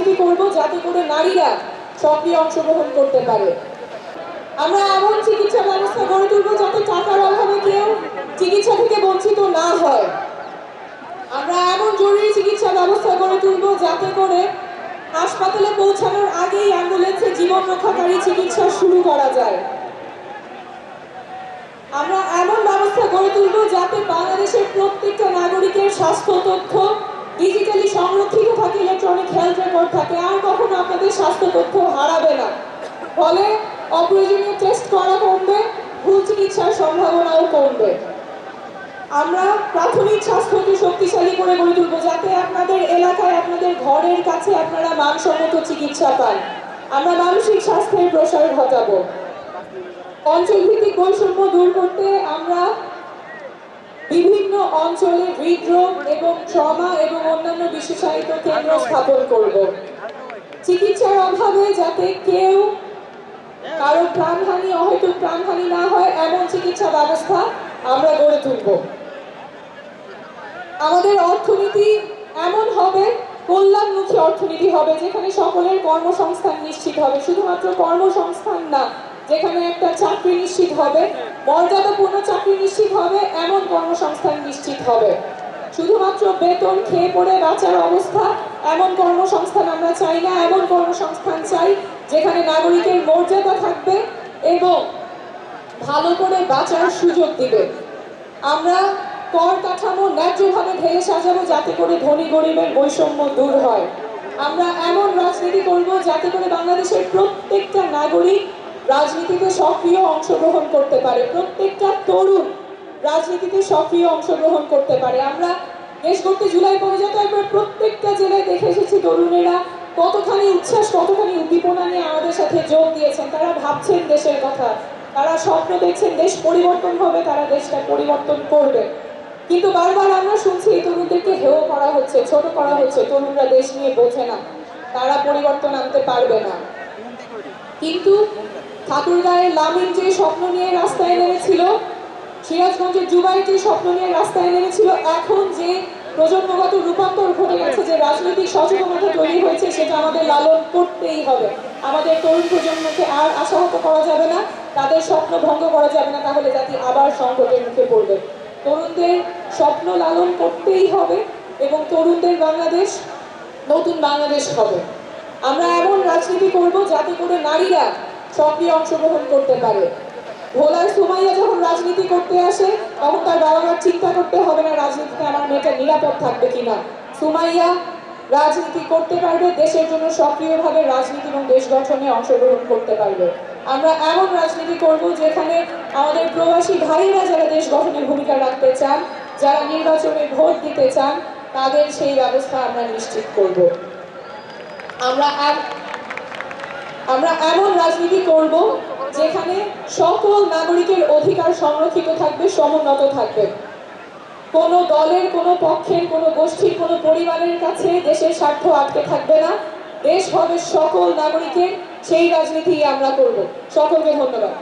রাজনীতি করব যাতে করে নারীরা সক্রিয় অংশগ্রহণ করতে পারে। আমরা এমন চিকিৎসা ব্যবস্থা গড়ে তুলবো যাতে টাকার অভাবে কেউ চিকিৎসা থেকে বঞ্চিত না হয়। আমরা এমন জরুরি চিকিৎসা ব্যবস্থা গড়ে তুলবো যাতে করে হাসপাতালে পৌঁছানোর আগেই অ্যাম্বুলেন্সে জীবন রক্ষাকারী চিকিৎসা শুরু করা যায়। আমরা এমন ব্যবস্থা গড়ে তুলব যাতে বাংলাদেশের প্রত্যেকটা নাগরিকের স্বাস্থ্য তথ্য ডিজিটালি সংরক্ষিত থাকে ইলেকট্রনিক হেলথ রেকর্ড থাকে, আর কখনো আপনাদের স্বাস্থ্য তথ্য হারাবে না। ফলে অপ্রয়োজনীয় টেস্ট করা কমবে, ভুল চিকিৎসার সম্ভাবনাও কমবে। আমরা প্রাথমিক স্বাস্থ্যকে শক্তিশালী করে গড়ে তুলবো, যাতে আপনাদের এলাকায়, আপনাদের ঘরের কাছে আপনারা মানসম্মত চিকিৎসা পান। আমরা মানসিক স্বাস্থ্যের প্রসার ঘটাবো। অঞ্চলভিত্তিক বৈষম্য দূর করতে আমরা অঞ্চলে হৃদরোগ এবং ট্রমা এবং অন্যান্য বিশেষায়িত কেন্দ্র স্থাপন করব। চিকিৎসার অভাবে যাতে কেউ কারও প্রাণহানি, অহেতুক প্রাণহানি না হয়, এমন চিকিৎসা ব্যবস্থা আমরা গড়ে তুলব। আমাদের অর্থনীতি এমন হবে, কল্যাণমুখী অর্থনীতি হবে, যেখানে সকলের কর্মসংস্থান নিশ্চিত হবে। শুধুমাত্র কর্মসংস্থান না যেখানে একটা চাকরি নিশ্চিত হবে, মর্যাদাপূর্ণ চাকরি নিশ্চিত হবে, এমন কর্মসংস্থান নিশ্চিত হবে। শুধুমাত্র বেতন খেয়ে পড়ে বাঁচার অবস্থা, এমন কর্মসংস্থান আমরা চাই না, এমন কর্মসংস্থান চাই যেখানে নাগরিকের মর্যাদা থাকবে এবং ভালো করে বাঁচার সুযোগ দিবে। আমরা কর কাঠামো ন্যায্যভাবে ঢেলে সাজাবো যাতে করে ধনী গরিবের বৈষম্য দূর হয়। আমরা এমন রাজনীতি করব যাতে করে বাংলাদেশের প্রত্যেকটা নাগরিক রাজনীতিতে সক্রিয় অংশগ্রহণ করতে পারে। প্রত্যেকটা তরুণ রাজনীতিতে সক্রিয় অংশগ্রহণ করতে পারে। আমরা দেশ করতে জুলাই পদযাত্রা একবার প্রত্যেকটা জেলায় দেখে এসেছি তরুণেরা কতখানি উচ্ছ্বাস, কতখানি উদ্দীপনা নিয়ে আমাদের সাথে যোগ দিয়েছেন। তারা ভাবছেন দেশের কথা। তারা স্বপ্ন দেখছেন দেশ পরিবর্তন হবে, তারা দেশটা পরিবর্তন করবে। কিন্তু বারবার আমরা শুনছি এই তরুণদেরকে হেয় করা হচ্ছে, ছোট করা হচ্ছে। তরুণরা দেশ নিয়ে বোঝে না। তারা পরিবর্তন আনতে পারবে না। কিন্তু ঠাকুরগাঁয়ের লামিন যে স্বপ্ন নিয়ে রাস্তায় নেমেছিল, সিরাজগঞ্জের জুবাই যে স্বপ্ন নিয়ে রাস্তায় নেমেছিল, এখন যে প্রজন্মগত রূপান্তর ঘটে গেছে, যে রাজনৈতিক সচেতনতা তৈরি হয়েছে, সেটা আমাদের লালন করতেই হবে। আমাদের তরুণ প্রজন্মকে আর আশাহত করা যাবে না, তাদের স্বপ্ন ভঙ্গ করা যাবে না, তাহলে জাতি আবার সংকটের মুখে পড়বে। তরুণদের স্বপ্ন লালন করতেই হবে এবং তরুণদের বাংলাদেশ, নতুন বাংলাদেশ হবে। আমরা এমন রাজনীতি করব যাতে করে নারীরা সক্রিয় অংশগ্রহণ করতে পারে। ভোলার সুমাইয়া যখন রাজনীতি করতে আসে, তখন তার বাবা মার চিন্তা করতে হবে না, রাজনীতিতে আমার মেয়েটা নিরাপদ থাকবে কিনা। সুমাইয়া রাজনীতি করতে পারবে, দেশের জন্য সক্রিয়ভাবে রাজনীতি এবং দেশ গঠনে অংশগ্রহণ করতে পারবে। আমরা এমন রাজনীতি করব যেখানে আমাদের প্রবাসী ভাইয়েরা যারা দেশ গঠনে ভূমিকা রাখতে চান, যারা নির্বাচনে ভোট দিতে চান, তাদের সেই ব্যবস্থা আমরা নিশ্চিত করব। আমরা এক- আমরা এমন রাজনীতি করব যেখানে সকল নাগরিকের অধিকার সংরক্ষিত থাকবে, সমুন্নত থাকবে। কোনো দলের, কোনো পক্ষের, কোনো গোষ্ঠীর, কোনো পরিবারের কাছে দেশের স্বার্থ আটকে থাকবে না। দেশ হবে সকল নাগরিকের, সেই রাজনীতি আমরা করব। সকলকে ধন্যবাদ।